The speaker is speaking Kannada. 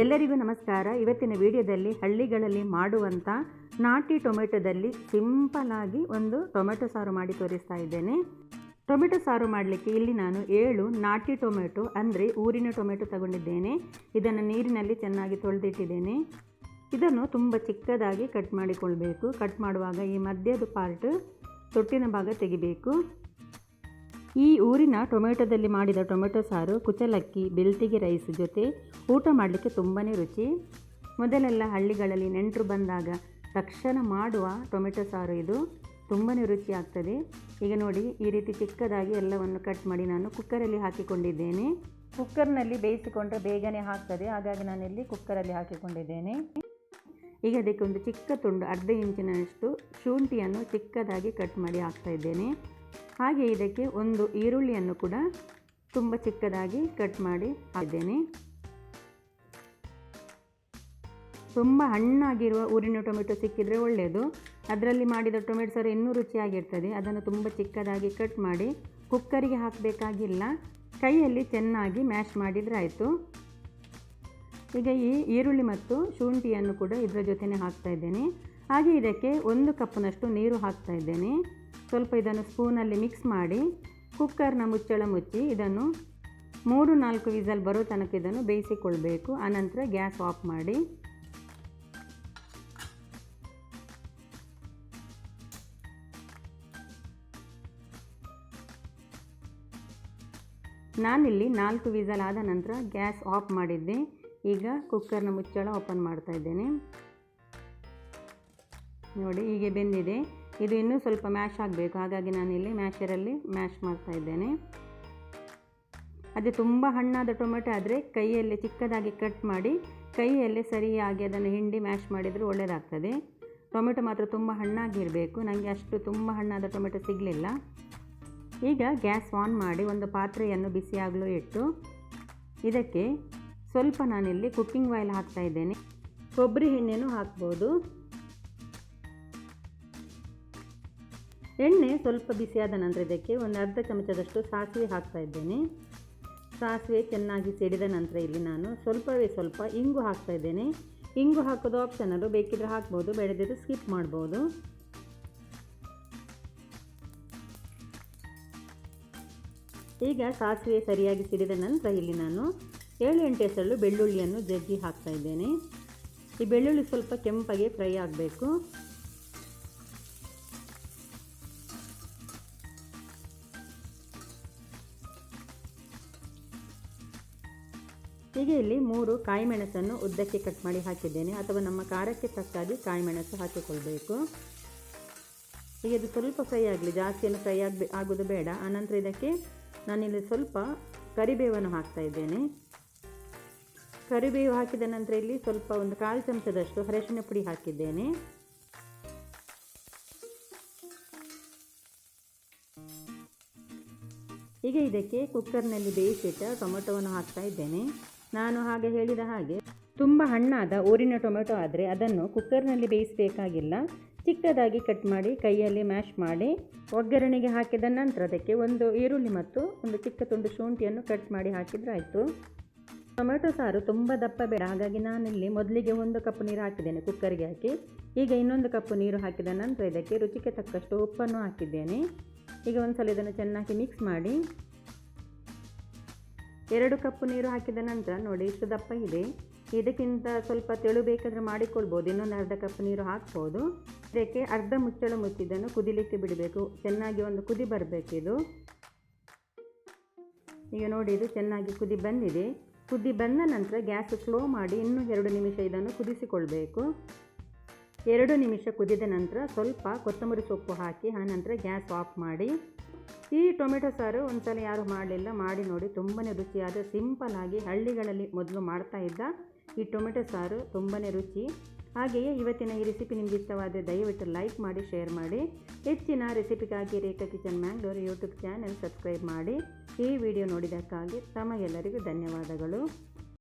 ಎಲ್ಲರಿಗೂ ನಮಸ್ಕಾರ. ಇವತ್ತಿನ ವಿಡಿಯೋದಲ್ಲಿ ಹಳ್ಳಿಗಳಲ್ಲಿ ಮಾಡುವಂಥ ನಾಟಿ ಟೊಮೆಟೊದಲ್ಲಿ ಸಿಂಪಲಾಗಿ ಒಂದು ಟೊಮೆಟೊ ಸಾರು ಮಾಡಿ ತೋರಿಸ್ತಾ ಇದ್ದೇನೆ. ಟೊಮೆಟೊ ಸಾರು ಮಾಡಲಿಕ್ಕೆ ಇಲ್ಲಿ ನಾನು ಏಳು ನಾಟಿ ಟೊಮೆಟೊ, ಅಂದರೆ ಊರಿನ ಟೊಮೆಟೊ ತಗೊಂಡಿದ್ದೇನೆ. ಇದನ್ನು ನೀರಿನಲ್ಲಿ ಚೆನ್ನಾಗಿ ತೊಳೆದಿಟ್ಟಿದ್ದೇನೆ. ಇದನ್ನು ತುಂಬ ಚಿಕ್ಕದಾಗಿ ಕಟ್ ಮಾಡಿಕೊಳ್ಬೇಕು. ಕಟ್ ಮಾಡುವಾಗ ಈ ಮಧ್ಯದ ಪಾರ್ಟ್ ತೊಟ್ಟಿನ ಭಾಗ ತೆಗಿಬೇಕು. ಈ ಊರಿನ ಟೊಮೆಟೊದಲ್ಲಿ ಮಾಡಿದ ಟೊಮೆಟೊ ಸಾರು ಕುಚಲಕ್ಕಿ ಬೆಳ್ತಿಗೆ ರೈಸ್ ಜೊತೆ ಊಟ ಮಾಡಲಿಕ್ಕೆ ತುಂಬಾ ರುಚಿ. ಮೊದಲೆಲ್ಲ ಹಳ್ಳಿಗಳಲ್ಲಿ ನೆಂಟರು ಬಂದಾಗ ತಕ್ಷಣ ಮಾಡುವ ಟೊಮೆಟೊ ಸಾರು ಇದು. ತುಂಬಾ ರುಚಿ ಆಗ್ತದೆ. ಈಗ ನೋಡಿ, ಈ ರೀತಿ ಚಿಕ್ಕದಾಗಿ ಎಲ್ಲವನ್ನು ಕಟ್ ಮಾಡಿ ನಾನು ಕುಕ್ಕರಲ್ಲಿ ಹಾಕಿಕೊಂಡಿದ್ದೇನೆ. ಕುಕ್ಕರ್ನಲ್ಲಿ ಬೇಯಿಸಿಕೊಂಡ್ರೆ ಬೇಗನೆ ಹಾಕ್ತದೆ ಹಾಗಾಗಿ ನಾನಿಲ್ಲಿ ಕುಕ್ಕರಲ್ಲಿ ಹಾಕಿಕೊಂಡಿದ್ದೇನೆ. ಈಗ ಅದಕ್ಕೆ ಒಂದು ಚಿಕ್ಕ ತುಂಡು, ಅರ್ಧ ಇಂಚಿನಷ್ಟು ಶುಂಠಿಯನ್ನು ಚಿಕ್ಕದಾಗಿ ಕಟ್ ಮಾಡಿ ಹಾಕ್ತಾ ಇದ್ದೇನೆ. ಹಾಗೆ ಇದಕ್ಕೆ ಒಂದು ಈರುಳ್ಳಿಯನ್ನು ಕೂಡ ತುಂಬ ಚಿಕ್ಕದಾಗಿ ಕಟ್ ಮಾಡಿ ಹಾಕಿದ್ದೇನೆ. ತುಂಬ ಹಣ್ಣಾಗಿರುವ ಊರಿನ ಟೊಮೆಟೊ ಸಿಕ್ಕಿದರೆ ಒಳ್ಳೆಯದು. ಅದರಲ್ಲಿ ಮಾಡಿದ ಟೊಮೆಟೊ ಸಾರು ಇನ್ನೂ ರುಚಿಯಾಗಿರ್ತದೆ. ಅದನ್ನು ತುಂಬ ಚಿಕ್ಕದಾಗಿ ಕಟ್ ಮಾಡಿ ಕುಕ್ಕರಿಗೆ ಹಾಕಬೇಕಾಗಿಲ್ಲ. ಕೈಯಲ್ಲಿ ಚೆನ್ನಾಗಿ ಮ್ಯಾಶ್ ಮಾಡಿದರೆ ಆಯಿತು. ಈಗ ಈ ಈರುಳ್ಳಿ ಮತ್ತು ಶುಂಠಿಯನ್ನು ಕೂಡ ಇದರ ಜೊತೆನೇ ಹಾಕ್ತಾ ಇದ್ದೇನೆ. ಹಾಗೆ ಇದಕ್ಕೆ ಒಂದು ಕಪ್ನಷ್ಟು ನೀರು ಹಾಕ್ತಾ ಇದ್ದೇನೆ. ಸ್ವಲ್ಪ ಇದನ್ನು ಸ್ಪೂನಲ್ಲಿ ಮಿಕ್ಸ್ ಮಾಡಿ ಕುಕ್ಕರ್ನ ಮುಚ್ಚಳ ಮುಚ್ಚಿ ಇದನ್ನು ಮೂರು ನಾಲ್ಕು ವಿಸಲ್ ಬರೋ ತನಕ ಇದನ್ನು ಬೇಯಿಸಿಕೊಳ್ಬೇಕು. ಆನಂತರ ಗ್ಯಾಸ್ ಆಫ್ ಮಾಡಿ. ನಾನಿಲ್ಲಿ ನಾಲ್ಕು ವಿಸಲ್ ಆದ ನಂತರ ಗ್ಯಾಸ್ ಆಫ್ ಮಾಡಿದ್ದೆ. ಈಗ ಕುಕ್ಕರ್ನ ಮುಚ್ಚಳ ಓಪನ್ ಮಾಡ್ತಾ ಇದ್ದೇನೆ. ನೋಡಿ, ಹೀಗೆ ಬೆಂದಿದೆ. ಇದು ಇನ್ನೂ ಸ್ವಲ್ಪ ಮ್ಯಾಶ್ ಆಗಬೇಕು. ಹಾಗಾಗಿ ನಾನಿಲ್ಲಿ ಮ್ಯಾಶರಲ್ಲಿ ಮ್ಯಾಶ್ ಮಾಡ್ತಾ ಇದ್ದೇನೆ. ಅದೇ ತುಂಬ ಹಣ್ಣಾದ ಟೊಮೆಟೊ ಆದರೆ ಕೈಯಲ್ಲಿ ಚಿಕ್ಕದಾಗಿ ಕಟ್ ಮಾಡಿ ಕೈಯಲ್ಲಿ ಸರಿಯಾಗಿ ಅದನ್ನು ಹಿಂಡಿ ಮ್ಯಾಶ್ ಮಾಡಿದರೆ ಒಳ್ಳೆಯದಾಗ್ತದೆ ಟೊಮೆಟೊ ಮಾತ್ರ ತುಂಬ ಹಣ್ಣಾಗಿರಬೇಕು. ನನಗೆ ಅಷ್ಟು ತುಂಬ ಹಣ್ಣಾದ ಟೊಮೆಟೊ ಸಿಗಲಿಲ್ಲ. ಈಗ ಗ್ಯಾಸ್ ಆನ್ ಮಾಡಿ ಒಂದು ಪಾತ್ರೆಯನ್ನು ಬಿಸಿಯಾಗಲು ಇಟ್ಟು ಇದಕ್ಕೆ ಸ್ವಲ್ಪ ನಾನಿಲ್ಲಿ ಕುಕ್ಕಿಂಗ್ ಆಯಿಲ್ ಹಾಕ್ತಾ ಇದ್ದೇನೆ. ಕೊಬ್ಬರಿ ಎಣ್ಣೆನೂ ಹಾಕ್ಬೋದು. ಎಣ್ಣೆ ಸ್ವಲ್ಪ ಬಿಸಿಯಾದ ನಂತರ ಇದಕ್ಕೆ ಒಂದು ಅರ್ಧ ಚಮಚದಷ್ಟು ಸಾಸಿವೆ ಹಾಕ್ತಾ ಇದ್ದೇನೆ. ಸಾಸಿವೆ ಚೆನ್ನಾಗಿ ಸಿಡಿದ ನಂತರ ಇಲ್ಲಿ ನಾನು ಸ್ವಲ್ಪವೇ ಸ್ವಲ್ಪ ಇಂಗು ಹಾಕ್ತಾ ಇದ್ದೇನೆ. ಇಂಗು ಹಾಕೋದು ಆಪ್ಷನಲ್ಲು ಬೇಕಿದ್ರೆ ಹಾಕ್ಬೋದು ಬೆಳೆದಿದ್ದು ಸ್ಕಿಪ್ ಮಾಡ್ಬೋದು. ಈಗ ಸಾಸಿವೆ ಸರಿಯಾಗಿ ಸಿಡಿದ ನಂತರ ಇಲ್ಲಿ ನಾನು ಏಳು ಎಂಟು ಹೆಸರು ಬೆಳ್ಳುಳ್ಳಿಯನ್ನು ಜಜ್ಜಿ ಹಾಕ್ತಾ ಇದ್ದೇನೆ. ಈ ಬೆಳ್ಳುಳ್ಳಿ ಸ್ವಲ್ಪ ಕೆಂಪಗೆ ಫ್ರೈ ಆಗಬೇಕು. ಹೀಗೆ ಇಲ್ಲಿ ಮೂರು ಕಾಯಿ ಮೆಣಸನ್ನು ಉದ್ದಕ್ಕೆ ಕಟ್ ಮಾಡಿ ಹಾಕಿದ್ದೇನೆ. ಅಥವಾ ನಮ್ಮ ಖಾರಕ್ಕೆ ತಕ್ಕಾಗಿ ಕಾಯಿ ಮೆಣಸು ಹಾಕಿಕೊಳ್ಬೇಕು. ಹೀಗೆ ಇದು ಸ್ವಲ್ಪ ಫ್ರೈ ಆಗಲಿ ಜಾಸ್ತಿಯನ್ನು ಫ್ರೈ ಆಗಬೇ, ಆಗೋದು ಬೇಡ. ಆನಂತರ ಇದಕ್ಕೆ ನಾನಿಲ್ಲಿ ಸ್ವಲ್ಪ ಕರಿಬೇವನ್ನು ಹಾಕ್ತಾ ಇದ್ದೇನೆ. ಕರಿಬೇವು ಹಾಕಿದ ನಂತರ ಇಲ್ಲಿ ಸ್ವಲ್ಪ ಒಂದು ಕಾಲು ಚಮಚದಷ್ಟು ಅರಶಿನ ಪುಡಿ ಹಾಕಿದ್ದೇನೆ. ಈಗ ಇದಕ್ಕೆ ಕುಕ್ಕರ್ನಲ್ಲಿ ಬೇಯಿಸಿಟ್ಟ ಟೊಮೆಟೊವನ್ನು ಹಾಕ್ತಾ ಇದ್ದೇನೆ. ನಾನು ಹಾಗೆ ಹೇಳಿದ ಹಾಗೆ ತುಂಬ ಹಣ್ಣಾದ ಊರಿನ ಟೊಮೆಟೊ ಆದರೆ ಅದನ್ನು ಕುಕ್ಕರ್ನಲ್ಲಿ ಬೇಯಿಸಬೇಕಾಗಿಲ್ಲ. ಚಿಕ್ಕದಾಗಿ ಕಟ್ ಮಾಡಿ ಕೈಯಲ್ಲಿ ಮ್ಯಾಶ್ ಮಾಡಿ ಒಗ್ಗರಣೆಗೆ ಹಾಕಿದ ನಂತರ ಅದಕ್ಕೆ ಒಂದು ಈರುಳ್ಳಿ ಮತ್ತು ಒಂದು ಚಿಕ್ಕ ತುಂಡು ಶುಂಠಿಯನ್ನು ಕಟ್ ಮಾಡಿ ಹಾಕಿದರೆ ಆಯಿತು. ಟೊಮೆಟೊ ಸಾರು ತುಂಬ ದಪ್ಪ ಬೇಡ. ಹಾಗಾಗಿ ನಾನಿಲ್ಲಿ ಮೊದಲಿಗೆ ಒಂದು ಕಪ್ ನೀರು ಹಾಕಿದ್ದೇನೆ ಕುಕ್ಕರ್ಗೆ ಹಾಕಿ. ಈಗ ಇನ್ನೊಂದು ಕಪ್ ನೀರು ಹಾಕಿದ ನಂತರ ಇದಕ್ಕೆ ರುಚಿಗೆ ತಕ್ಕಷ್ಟು ಉಪ್ಪನ್ನು ಹಾಕಿದ್ದೇನೆ. ಈಗ ಒಂದು ಸಲ ಇದನ್ನು ಚೆನ್ನಾಗಿ ಮಿಕ್ಸ್ ಮಾಡಿ ಎರಡು ಕಪ್ಪು ನೀರು ಹಾಕಿದ ನಂತರ ನೋಡಿ ಇಷ್ಟು ದಪ್ಪ ಇದೆ. ಇದಕ್ಕಿಂತ ಸ್ವಲ್ಪ ತೆಳು ಬೇಕಾದರೆ ಮಾಡಿಕೊಳ್ಬೋದು. ಇನ್ನೊಂದು ಅರ್ಧ ಕಪ್ ನೀರು ಹಾಕ್ಬೋದು. ಇದಕ್ಕೆ ಅರ್ಧ ಮುಚ್ಚಳ ಮುಚ್ಚಿದ್ದನ್ನು ಕುದಿಲಿಕ್ಕೆ ಬಿಡಬೇಕು. ಚೆನ್ನಾಗಿ ಒಂದು ಕುದಿ ಬರಬೇಕಿದು ಈಗ ನೋಡಿ, ಇದು ಚೆನ್ನಾಗಿ ಕುದಿ ಬಂದಿದೆ. ಕುದಿ ಬಂದ ನಂತರ ಗ್ಯಾಸ್ ಸ್ಲೋ ಮಾಡಿ ಇನ್ನೂ ಎರಡು ನಿಮಿಷ ಇದನ್ನು ಕುದಿಸಿಕೊಳ್ಬೇಕು. ಎರಡು ನಿಮಿಷ ಕುದಿದ ನಂತರ ಸ್ವಲ್ಪ ಕೊತ್ತಂಬರಿ ಸೊಪ್ಪು ಹಾಕಿ ಆನಂತರ ಗ್ಯಾಸ್ ಆಫ್ ಮಾಡಿ. ಈ ಟೊಮೆಟೊ ಸಾರು ಒಂದ್ಸಲ ಯಾರು ಮಾಡಲಿಲ್ಲ. ಮಾಡಿ ನೋಡಿ ತುಂಬಾ ರುಚಿಯಾದ, ಸಿಂಪಲ್ ಆಗಿ ಹಳ್ಳಿಗಳಲ್ಲಿ ಮೊದಲು ಮಾಡ್ತಾ ಇದ್ದ ಈ ಟೊಮೆಟೊ ಸಾರು ತುಂಬಾ ರುಚಿ. ಹಾಗೆಯೇ ಇವತ್ತಿನ ಈ ರೆಸಿಪಿ ನಿಮಗೆ ಇಷ್ಟವಾದರೆ ದಯವಿಟ್ಟು ಲೈಕ್ ಮಾಡಿ, ಶೇರ್ ಮಾಡಿ. ಹೆಚ್ಚಿನ ರೆಸಿಪಿಗಾಗಿ Rekha kitchen Mangalore YouTube channel subscribe ಮಾಡಿ. ಈ ವಿಡಿಯೋ ನೋಡಿದ್ದಕ್ಕಾಗಿ ತಮಗೆಲ್ಲರಿಗೂ ಧನ್ಯವಾದಗಳು.